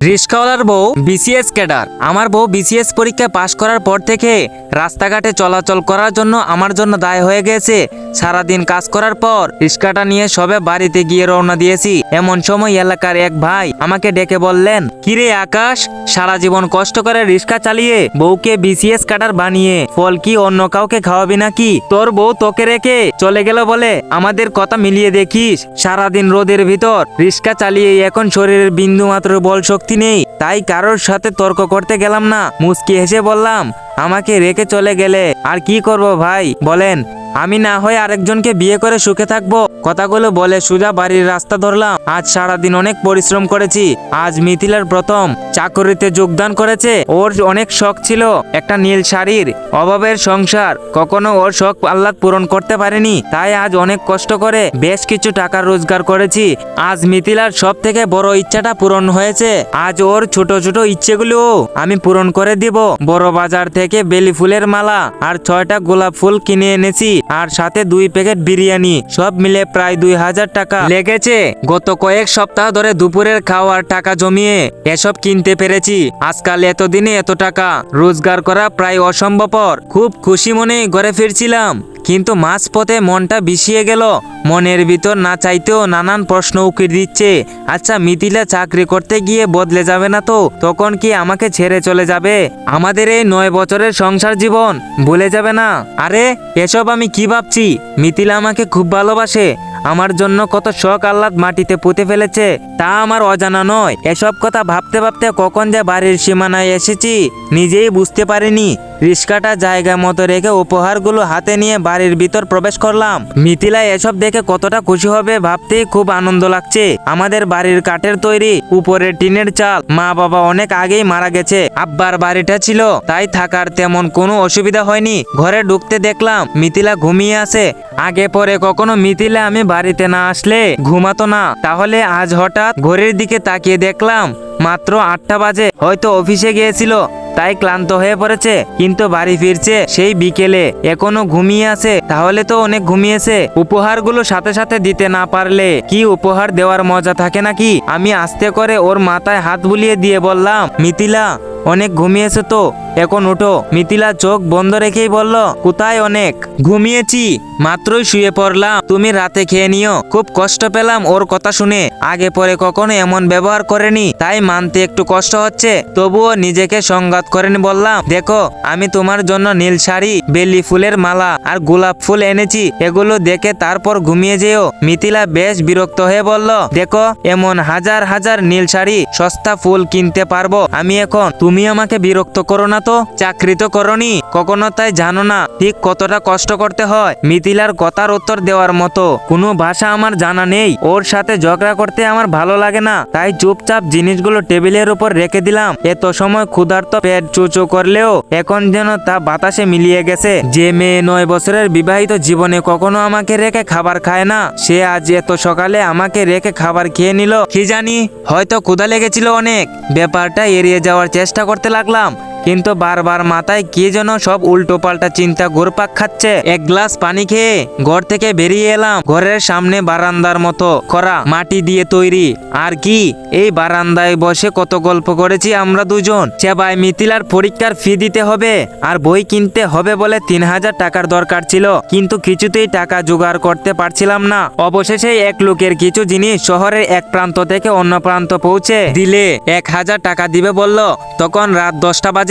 রিস্কাওয়ালার বউ BCS cadre. আমার বউ বিসিএস পরীক্ষায় পাশ করার পর থেকে রাস্তাঘাটে চলাচল করার জন্য আমার জন্য দায় হয়ে গেছে। সারাদিন কাজ করার পর রিস্কাটা নিয়ে সবে বাড়িতে গিয়ে রওনা দিয়েছি। এমন সময় এলাকার এক ভাই আমাকে ডেকে বললেন, কিরে আকাশ, সারা জীবন কষ্ট করে রিস্কা চালিয়ে বউকে বিসিএস কাটার বানিয়ে ফল কি অন্য কাউকে খাওয়াবি নাকি? তোর বউ তোকে রেখে চলে গেল বলে আমাদের কথা মিলিয়ে দেখিস। সারাদিন রোদের ভিতর রিস্কা চালিয়ে এখন শরীরের বিন্দু মাত্র বল শক্তি নেই তাই কারোর সাথে তর্ক করতে গেলাম না। মুস্কি হেসে বললাম আমাকে রেখে চলে গেলে। আর কি করব ভাই? বলেন। আমি না হয় আরেকজনকে বিয়ে করে সুখে থাকব? কথাগুলো বলে সুজা বাড়ির রাস্তা ধরলাম। আজ সারাদিন অনেক পরিশ্রম করেছি। আজ মিথিলার প্রথম চাকরিতে যোগদান করেছে। ওর অনেক শখ ছিল একটা নীল শাড়ির অভাবের সংসার। কখনো ওর শখ আহ্লাদ পূরণ করতে পারেনি। তাই আজ অনেক কষ্ট করে বেশ কিছু টাকা রোজগার করেছি। আজ মিথিলার সব থেকে বড় ইচ্ছাটা পূরণ হয়েছে। আজ ওর ছোট ছোট ইচ্ছেগুলো আমি পূরণ করে দিব। বড় বাজার থেকে বেলি ফুলের মালা আর ছয়টা গোলাপ ফুল কিনে এনেছি আর সাথে দুই প্যাকেট বিরিয়ানি। সব মিলে প্রায় দুই হাজার টাকা। লেগেছে। গত কয়েক সপ্তাহ ধরে দুপুরের খাওয়ার টাকা জমিয়ে এসব কিনতে পেরেছি। আজকাল এতদিনে এত টাকা রোজগার করা প্রায় অসম্ভবপর। খুব খুশি মনে ঘরে ফিরছিলাম। কিন্তু মাঝ পথে মনটা বিষিয়ে গেল। মনের ভিতর না চাইতেও নানান প্রশ্ন উকি দিচ্ছে। আচ্ছা মিথিলা চাকরি করতে গিয়ে বদলে যাবে না তো? তখন কি আমাকে ছেড়ে চলে যাবে? আমাদের এই নয় বছরের সংসার জীবন ভুলে যাবে না? আরে, এসব আমি কি ভাবছি? মিথিলা আমাকে খুব ভালোবাসে। আমার জন্য কত শখ আহ্লাদ মাটিতে পুঁতে ফেলেছে, তা আমার অজানা নয়। এসব কথা ভাবতে ভাবতে কখন যে বাড়ির সীমানায় এসেছি, নিজেই বুঝতে পারিনি। রিস্কাটা জায়গা মতো রেখে উপহারগুলো হাতে নিয়ে বাড়ির ভিতর প্রবেশ করলাম। মিথিলা এসব দেখে কতটা খুশি হবে ভাবতেই খুব আনন্দ লাগছে। আমাদের বাড়ির কাঠের তৈরি উপরে টিনের চাল মা বাবা অনেক আগেই মারা গেছে। আব্বার বাড়িটা ছিল, তাই থাকার তেমন কোনো অসুবিধা হয়নি। ঘরে ঢুকতে দেখলাম মিথিলা ঘুমিয়ে আছে। আগে পরে কখনো মিথিলা আমি বাড়িতে না আসলে ঘুমাতো না। তাহলে আজ হঠাৎ ঘড়ির দিকে তাকিয়ে দেখলাম, মাত্র আটটা বাজে। হয়তো অফিসে গিয়েছিল। তাই ক্লান্ত হয়ে পড়েছে, কিন্তু বাড়ি ফিরছে সেই বিকেলে। এখনও ঘুমিয়ে আছে, তাহলে তো অনেক ঘুমিয়েছে। উপহারগুলো সাথে সাথে দিতে না পারলে কি উপহার দেওয়ার মজা থাকে নাকি? আমি আস্তে করে ওর মাথায় হাত বুলিয়ে দিয়ে বললাম, মিথিলা অনেক ঘুমিয়েছে তো? এখন উঠো মিথিলা চোখ বন্ধ রেখেই বলল, কোথায় অনেক? ঘুমিয়েছি, মাত্রই শুয়ে পড়লাম। তুমি রাতে খেয়ে নিও। খুব কষ্ট পেলাম ওর কথা শুনে। আগে পরে কখনো এমন ব্যবহার করেনি, তাই মানতে একটু কষ্ট হচ্ছে। তবুও নিজেকে সংঘাত করেনি বললাম, দেখো, আমি তোমার জন্য নীল শাড়ি, বেলি ফুলের মালা আর গোলাপ ফুল এনেছি। এগুলো দেখে তারপর ঘুমিয়ে যেও। মিথিলা বেশ বিরক্ত হয়ে বলল, দেখো, এমন হাজার হাজার নীল শাড়ি, সস্তা ফুল কিনতে পারব। আমি এখন তুমি আমাকে বিরক্ত করো না তো চাকরি তো করনি, কখনো তাই জানো না, ঠিক কতটা কষ্ট করতে হয়, মিথিলার কথার উত্তর দেওয়ার মতো। কোনো ভাষা আমার জানা নেই, ওর সাথে ঝগড়া করতে আমার ভালো লাগে না, তাই চুপচাপ জিনিসগুলো টেবিলের উপর রেখে দিলাম। এত সময় ক্ষুধার্ত পেট চুচো করলেও, এখন যেন তা বাতাসে মিলিয়ে গেছে। যে মেয়ে নয় বছরের বিবাহিত জীবনে কখনো আমাকে রেখে খাবার খায় না, সে আজ এত সকালে আমাকে রেখে খাবার খেয়ে নিল, কি জানি, হয়তো ক্ষুধা লেগেছিল অনেক। ব্যাপারটা এড়িয়ে যাওয়ার চেষ্টা করতে লাগলাম। কিন্তু বারবার মাথায় কে যেন সব উল্টো পাল্টা চিন্তা ঘুরপাক খাচ্ছে। এক গ্লাস পানি খেয়ে ঘর থেকে বেরিয়ে এলাম। ঘরের সামনে বারান্দার মতো করা মাটি দিয়ে তৈরি। আর কি? এই বারান্দায় বসে কত গল্প করেছি আমরা দুজন। চেবাই মিথিলার পরীক্ষার ফি দিতে হবে আর বই কিনতে হবে বলে তিন হাজার টাকার দরকার ছিল। কিন্তু কিছুতেই টাকা জোগাড় করতে পারছিলাম না। অবশেষে এক লোকের কিছু জিনিস শহরের এক প্রান্ত থেকে অন্য প্রান্ত পৌঁছে দিলে এক হাজার টাকা দিবে বলল। তখন রাত দশটা বাজে।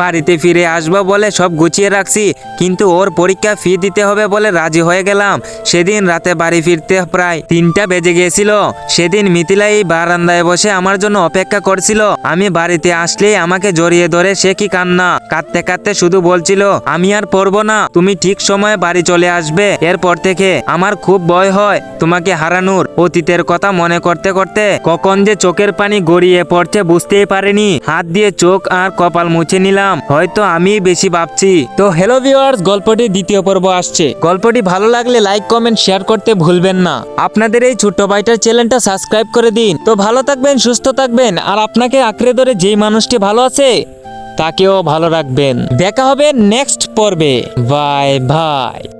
বাড়িতে ফিরে আসব বলে সব গুছিয়ে রাখছি, কিন্তু ওর পরীক্ষা ফি দিতে হবে বলে রাজি হয়ে গেলাম। সেদিন রাতে বাড়ি ফিরতে প্রায় তিনটা বেজে গিয়েছিল। সেদিন মিথিলা এই বারান্দায় বসে আমার জন্য অপেক্ষা করছিল। আমি বাড়িতে আসলেই আমাকে জড়িয়ে ধরে সে কি কান্না? কাঁদতে কাঁদতে শুধু বলছিল, আমি আর পড়ব না, তুমি ঠিক সময়ে বাড়ি চলে আসবে। এরপর থেকে আমার খুব ভয় হয়, তোমাকে হারানোর। অতীতের কথা মনে করতে করতে কখন যে চোখের পানি গড়িয়ে পড়ছে বুঝতেই পারিনি। হাত দিয়ে চোখ আর কপাল মুছে নিলাম। হয়তো আমি বেশি ভাবছি। তো হ্যালো ভিওয়ার্স গল্পটি দ্বিতীয় পর্ব আসছে। গল্পটি ভালো লাগলে লাইক কমেন্ট শেয়ার করতে ভুলবেন না। আপনাদের এই ছোট্ট ভাইটার চ্যানেলটা সাবস্ক্রাইব করে দিন। তো ভালো থাকবেন, সুস্থ থাকবেন, আর আপনাকে আঁকড়ে ধরে যেই মানুষটি ভালো আছে, তাকেও ভালো রাখবেন। দেখা হবে নেক্সট পর্বে। Bye bye